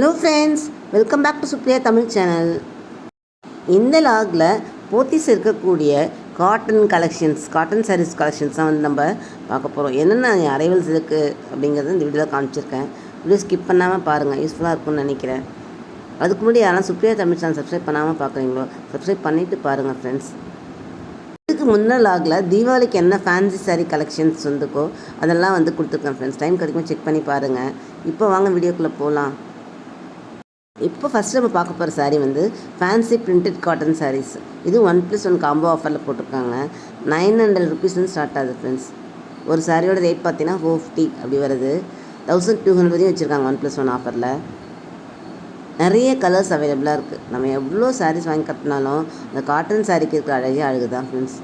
Hello friends welcome back to Supriya Tamil channel இந்த லாகில் போத்தீஸ் இருக்கக்கூடிய cotton collections cotton sarees collections தான் வந்து நம்ம பார்க்க போகிறோம் என்னென்ன அரைவல்ஸ் இருக்குது அப்படிங்கிறத இந்த வீடியோவில் காமிச்சிருக்கேன். வீடியோ ஸ்கிப் பண்ணாமல் பாருங்கள் யூஸ்ஃபுல்லாக இருக்கும்னு நினைக்கிறேன். அதுக்கு முன்னாடி யாரும் சுப்ரியா தமிழ் சேனல் சப்ஸ்கிரைப் பண்ணாமல் பார்க்குறீங்களோ சப்ஸ்கிரைப் பண்ணிவிட்டு பாருங்கள் ஃப்ரெண்ட்ஸ் இதுக்கு முன்ன லாகில் தீபாவளிக்கு என்ன ஃபேன்சி saree கலெக்ஷன்ஸ் வந்துக்கோ அதெல்லாம் வந்து கொடுத்துருக்கேன் ஃப்ரெண்ட்ஸ் டைம் கிடைக்கும் செக் பண்ணி பாருங்கள் இப்போ வாங்க வீடியோக்குள்ளே போகலாம் இப்போ ஃபஸ்ட் நம்ம பார்க்க போகிற சாரீ வந்து ஃபேன்சி பிரிண்டட் காட்டன் சாரீஸ் இது ஒன் ப்ளஸ் ஒன் காம்போ ஆஃபரில் போட்டிருக்காங்க. நைன் ஹண்ட்ரட் ருபீஸ்லேருந்து ஸ்டார்ட் ஆகுது ஃப்ரெண்ட்ஸ் ஒரு சாரியோட ரேட் பார்த்தீங்கன்னா ஃபோர் ஃபிஃப்டி அப்படி வருது. தௌசண்ட் டூ ஹண்ட்ரட் வரையும் வச்சுருக்காங்க ஒன் ப்ளஸ் ஒன் ஆஃபரில் நிறைய கலர்ஸ் அவைலபிளாக இருக்குது நம்ம எவ்வளோ சாரீஸ் வாங்கி கட்டினாலும் அந்த காட்டன் சாரீக்கு இருக்கிற அழகே அழகு தான் ஃப்ரெண்ட்ஸ்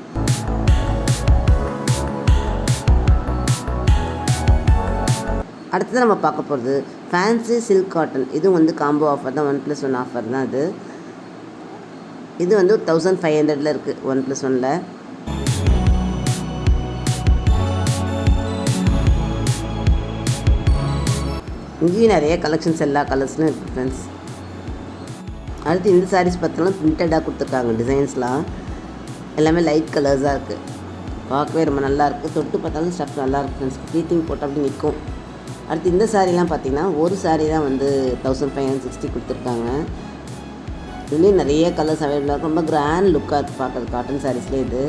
அடுத்தது நம்ம பார்க்க போகிறது ஃபேன்சி சில்க் காட்டன் இதுவும் வந்து காம்போ ஆஃபர் தான் ஒன் ப்ளஸ் ஒன் ஆஃபர் தான் அது. இது வந்து தௌசண்ட் ஃபைவ் ஹண்ட்ரடில் இருக்குது ஒன் ப்ளஸ் ஒனில் இங்கேயும் நிறைய கலெக்ஷன்ஸ் எல்லா கலர்ஸ்லையும் இருக்குது ஃப்ரெண்ட்ஸ் அடுத்து இந்த சாரீஸ் பார்த்தோம்னா பிரிண்டடாக கொடுத்துருக்காங்க டிசைன்ஸ்லாம் எல்லாமே லைட் கலர்ஸாக இருக்குது பார்க்கவே ரொம்ப நல்லாயிருக்கு தொட்டு பார்த்தாலும் ஸ்டஃப் நல்லாயிருக்கு ஃப்ரெண்ட்ஸ் ப்ரீத்திங் போட்டு அப்படி நிற்கும். அடுத்து இந்த சாரீலாம் பார்த்தீங்கன்னா ஒரு சாரீ தான் வந்து தௌசண்ட் ஃபைவ் ஹண்ட்ரட் சிக்ஸ்டி கொடுத்துருக்காங்க. இதுலேயும் நிறைய கலர்ஸ் அவைலபிளாக இருக்கும் ரொம்ப கிராண்ட் லுக்காக இருக்குது பார்க்குறது காட்டன் சாரீஸ்லேயே இது.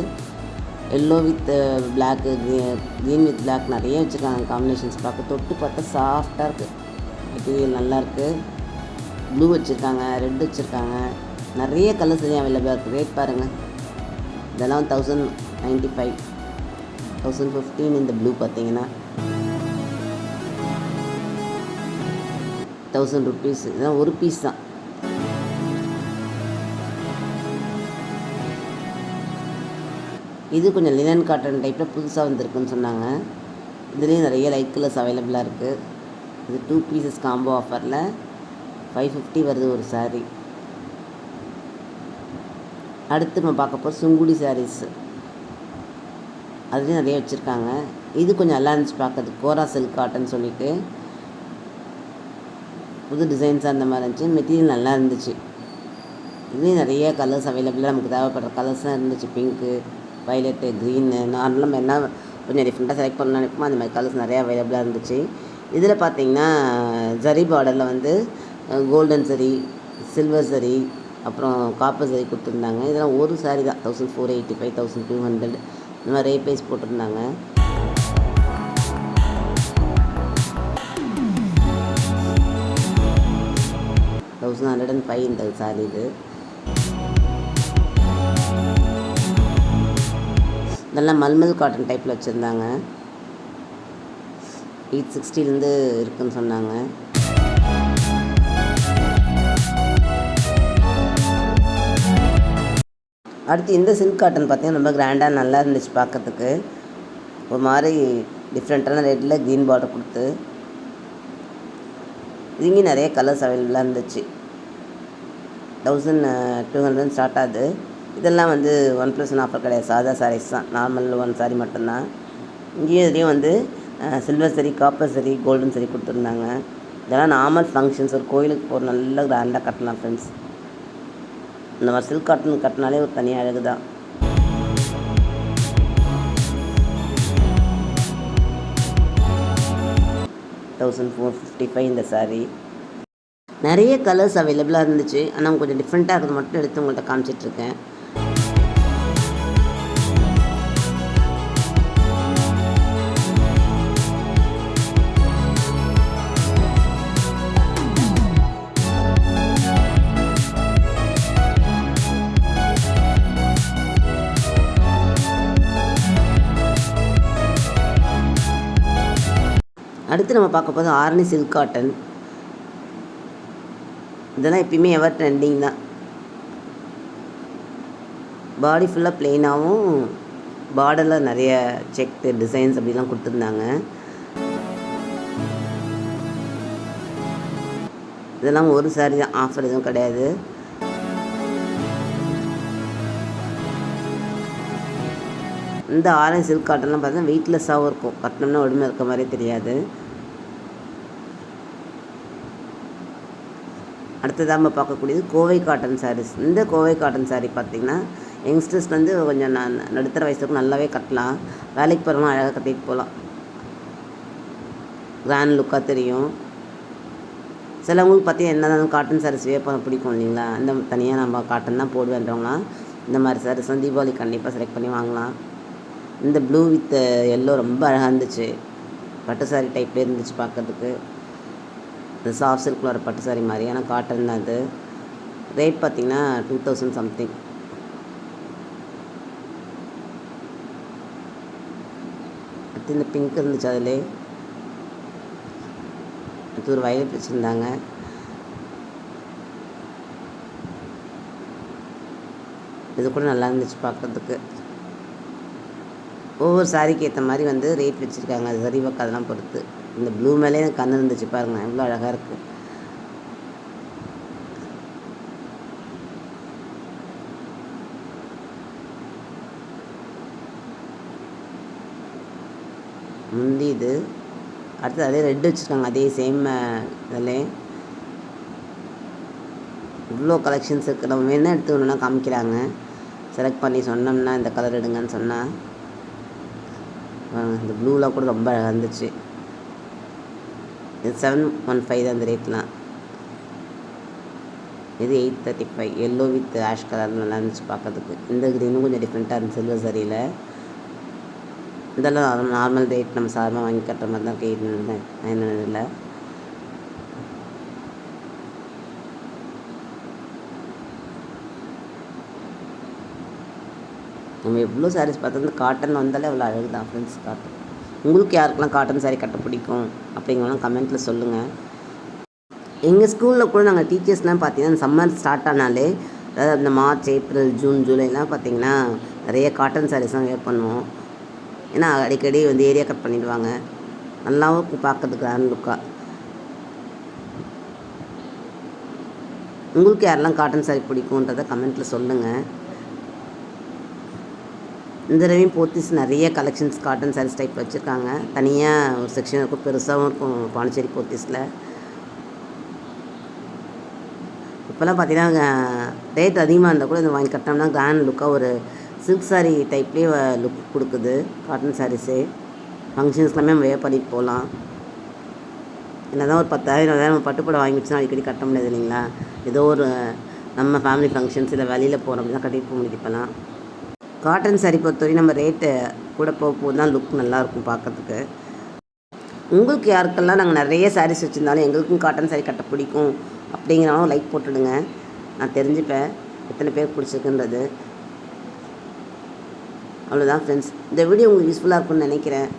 Yellow with black green with black நிறைய வச்சுருக்காங்க காம்பினேஷன்ஸ் பார்க்க. தொட்டு பார்த்தா சாஃப்டாக இருக்குது மெட்டீரியல் நல்லா இருக்குது ப்ளூ வச்சுருக்காங்க ரெட் வச்சுருக்காங்க. நிறைய கலர்ஸ் எல்லாம் அவைலபிளாக இருக்குது ரேட் பாருங்கள் இதெல்லாம் thousand ninety five thousand fifteen இந்த ப்ளூ பார்த்தீங்கன்னா. தௌசண்ட் ருபீஸ் இதுதான் ஒரு பீஸ் தான். இது கொஞ்சம் லினன் காட்டன் டைப்பில் புதுசாக வந்திருக்குன்னு சொன்னாங்க. இதுலேயும் நிறைய லைட் கலர்ஸ் அவைலபிளாக இருக்குது இது டூ பீசஸ் காம்போ ஆஃபரில் ஃபைவ் ஃபிஃப்டி வருது ஒரு saree. அடுத்து நம்ம பார்க்க போகிற சுங்குடி சாரீஸ் அதுலேயும் நிறைய வச்சுருக்காங்க. இது கொஞ்சம் அலான்ஸ் பார்க்குறது கோரா சில்க் காட்டன் சொல்லிட்டு. புது டிசைன்ஸ் அந்த மாதிரி இருந்துச்சு. மெட்டீரியல் நல்லா இருந்துச்சு. இதுலேயும் நிறைய கலர்ஸ் அவைலபிளாக நமக்கு தேவைப்படுற கலர்ஸ்லாம் இருந்துச்சு. பிங்க்கு வயலட்டு க்ரீனு நார்மலாக நம்ம என்ன கொஞ்சம் டிஃப்ரெண்ட்டாக செலக்ட் பண்ண நினைப்போமோ அந்த மாதிரி கலர்ஸ் நிறையா அவைலபிளாக இருந்துச்சு. இதில் பார்த்தீங்கன்னா ஜரி பார்டரில் வந்து கோல்டன் சரி சில்வர் சரி அப்புறம் காப்பர் சரி கொடுத்துருந்தாங்க. இதெல்லாம் ஒரு சாரி தான். Thousand four eighty five thousand two hundred இந்த மாதிரி ரேட் ப்ரைஸ் போட்டிருந்தாங்க. தௌசண்ட் ஹண்ட்ரட் அண்ட் ஃபைவ் இந்த சாரி இது. இதெல்லாம் மல்மல் காட்டன் டைப்பில் வச்சுருந்தாங்க. எயிட் சிக்ஸ்டிலேருந்து இருக்குன்னு சொன்னாங்க. அடுத்து இந்த சில்க் காட்டன் பார்த்தீங்கன்னா ரொம்ப கிராண்டாக நல்லா இருந்துச்சு பார்க்கறதுக்கு. ஒரு மாதிரி டிஃப்ரெண்ட்டான ரேட்டில் க்ரீன் பார்டர் கொடுத்து. இங்கேயும் நிறைய கலர்ஸ் அவைலபிளாக இருந்துச்சு. தௌசண்ட் டூ ஹண்ட்ரட் ஸ்டார்ட் ஆகுது. இதெல்லாம் வந்து ஒன் ப்ளஸ் ஒன் ஆஃபர் கிடையாது. சாதா சாரீஸ் தான். நார்மல் ஒன் சாரி மட்டும்தான். இங்கேயும் இதுலேயும் வந்து சில்வர் சரி காப்பர் சரி கோல்டன் சரி கொடுத்துருந்தாங்க. இதெல்லாம் நார்மல் ஃபங்க்ஷன்ஸ் ஒரு கோயிலுக்கு போகிற நல்ல கிராண்டாக கட்டலாம் ஃப்ரெண்ட்ஸ் இந்த மாதிரி சில்க் காட்டன் கட்டினாலே ஒரு தனி அழகு தான். தௌசண்ட் ஃபோர் ஃபிஃப்டி ஃபைவ் இந்த சாரீ நிறைய கலர்ஸ் அவைலபிளாக இருந்துச்சு. ஆனால் கொஞ்சம் டிஃப்ரெண்ட்டாக இருக்கிறது மட்டும் எடுத்து உங்கள்கிட்ட காமிச்சிட்ருக்கேன். அடுத்து நம்ம பார்க்க போகிறது ஆரணி சில்க் காட்டன் இதெல்லாம் எப்பயுமே எவர் ட்ரெண்டிங் தான். பாடி ஃபுல்லாக ப்ளெயினாகவும் பார்டரில் நிறைய செக் டிசைன்ஸ் அப்படிலாம் கொடுத்துருந்தாங்க. இதெல்லாம் ஒரு சாரி தான் ஆஃபர் எதுவும் கிடையாது. இந்த ஆரஞ்சு சில்க் காட்டன்லாம் பார்த்தா வெயிட்லெஸ்ஸாகவும் இருக்கும். கட்டினோம்னா உடம்பு இருக்க மாதிரி தெரியாது. அடுத்ததாக நம்ம பார்க்கக்கூடியது கோவை காட்டன் சாரீஸ் இந்த கோவை காட்டன் சாரீ பார்த்திங்கன்னா யங்ஸ்டர்ஸ் வந்து கொஞ்சம் நான் நடுத்தர வயசுக்கு நல்லாவே கட்டலாம். வேலைக்கு போகிறவங்க அழகாக கட்டிட்டு போகலாம். கிராண்ட் லுக்காக தெரியும். சிலவங்களுக்கு பார்த்தீங்கன்னா என்ன தான் காட்டன் சாரீஸ் வேர் பண்ண பிடிக்கும் இல்லைங்களா? அந்த தனியாக நம்ம காட்டன் தான் போடுவேன்றவங்களாம் இந்த மாதிரி சாரீஸ் வந்து தீபாவளி கண்டிப்பாக செலக்ட் பண்ணி வாங்கலாம். இந்த ப்ளூ வித் எல்லோ ரொம்ப அழகாக இருந்துச்சு. பட்டு சாரி டைப்லேயே இருந்துச்சு பார்க்குறதுக்கு. இந்த சாஃப்ட் சில்கில் வர பட்டு சாரி மாதிரி ஆனால் காட்டன் தான் அது. ரேட் பார்த்திங்கன்னா டூ தௌசண்ட் சம்திங் அடுத்து இந்த பிங்க் இருந்துச்சு அதிலே அடுத்து ஒரு வயலட் வச்சுருந்தாங்க. இது கூட நல்லா இருந்துச்சு பார்க்குறதுக்கு. ஒவ்வொரு சாரிக்கு ஏற்ற மாதிரி வந்து ரேட் வச்சுருக்காங்க. அது சரி அதெல்லாம் பொறுத்து. இந்த ப்ளூ மேலே எனக்கு இருந்துச்சு பாருங்க எவ்வளோ அழகாக இருக்குது முந்தி இது அடுத்து அதே ரெட் வச்சுருக்காங்க அதே சேம் இதில். இவ்வளோ கலெக்ஷன்ஸ் இருக்குது நம்ம என்ன எடுத்துக்கணுன்னா காமிக்கிறாங்க. செலக்ட் பண்ணி சொன்னோம்னா இந்த கலர் எடுங்கன்னு சொன்னால் இந்த ப்ளூலாம் கூட ரொம்ப அழகாக இருந்துச்சு. இது செவன் ஒன் ஃபைவ் தான் இந்த ரேட்லாம் இது eight thirty five yellow with ash colour நல்லா இருந்துச்சு பார்க்கறதுக்கு. இந்த க்ரீனும் கொஞ்சம் டிஃப்ரெண்ட்டாக இருந்துச்சு சில்வர் சரியில் இதெல்லாம் நார்மல் ரேட் நம்ம சாதாரணமாக வாங்கி கட்டுற மாதிரி தான் இருக்குது எயிட் நைன் ஹண்ட்ரடில் நம்ம எவ்வளோ சாரீஸ் பார்த்தது காட்டன் வந்தாலே அவ்வளோ அழகு தான் ஃப்ரெண்ட்ஸ் காட்டன் உங்களுக்கு யாருக்கெல்லாம் காட்டன் சாரீ கட்ட பிடிக்கும் அப்படிங்கலாம் கமெண்ட்டில் சொல்லுங்கள் எங்கள் ஸ்கூலில் கூட நாங்கள் டீச்சர்ஸ்லாம் பார்த்தீங்கன்னா சம்மர் ஸ்டார்ட் ஆனாலே அதாவது இந்த மார்ச் ஏப்ரல் ஜூன் ஜூலைலாம் பார்த்தீங்கன்னா நிறைய காட்டன் சாரீஸ்லாம் வேர் பண்ணுவோம். ஏன்னா அடிக்கடி வந்து ஏரியா கட் பண்ணிவிடுவாங்க நல்லாவும் இருக்கும் பார்க்கறதுக்கு கிராண்ட் லுக்காக உங்களுக்கு யாரெல்லாம் காட்டன் சாரீ பிடிக்குன்றதை கமெண்ட்டில் சொல்லுங்கள் இந்த தடவையும் போத்திஸ் நிறைய கலெக்ஷன்ஸ் காட்டன் சாரீஸ் டைப் வச்சுருக்காங்க. தனியாக ஒரு செக்ஷன் இருக்கும். பெருசாகவும் இருக்கும் பாண்டிச்சேரி போத்திஸில். இப்போல்லாம் பார்த்தீங்கன்னா ரேட் அதிகமாக இருந்தால் கூட இந்த வாங்கி கட்டினோம்னா கிராண்ட் லுக்காக ஒரு சில்க் சாரீ டைப்லேயே லுக் கொடுக்குது. காட்டன் சாரீஸே ஃபங்க்ஷன்ஸ்லாமே நம்ம வேர் பண்ணிட்டு போகலாம். என்ன தான் ஒரு பத்தாயிரம் இருபதாயிரம் பட்டுப்படம் வாங்கி வச்சுனா அடிக்கடி கட்ட முடியாது இல்லைங்களா? ஏதோ ஒரு நம்ம ஃபேமிலி ஃபங்க்ஷன்ஸ் இல்லை வெளியில் போகிறோம் அப்படின்னா கட்டிட்டு போக முடியுது இப்போலாம் காட்டன் சாரீ பொறுத்தவரையும் நம்ம ரேட்டு கூட போக போக தான் லுக் நல்லாயிருக்கும் பார்க்கறதுக்கு. உங்களுக்கு யாருக்கெல்லாம் நாங்கள் நிறைய சாரீஸ் வச்சுருந்தாலும் எங்களுக்கும் காட்டன் சாரீ கட்ட பிடிக்கும் அப்படிங்கிறனாலும் லைக் போட்டுடுங்க. நான் தெரிஞ்சுப்பேன் எத்தனை பேர் பிடிச்சிருக்குன்றது. அவ்வளோதான் ஃப்ரெண்ட்ஸ் இந்த வீடியோ உங்களுக்கு யூஸ்ஃபுல்லாக இருக்கும்னு நினைக்கிறேன்.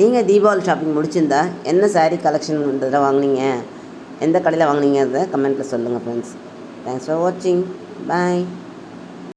நீங்கள் தீபாவளி ஷாப்பிங் முடிச்சிருந்தா என்ன சாரீ கலெக்ஷன் இதில் வாங்குனீங்க? எந்த கடையில் வாங்கினீங்கிறத கமெண்ட்டில் சொல்லுங்கள் ஃப்ரெண்ட்ஸ் தேங்க்ஸ் ஃபார் வாட்சிங் பாய்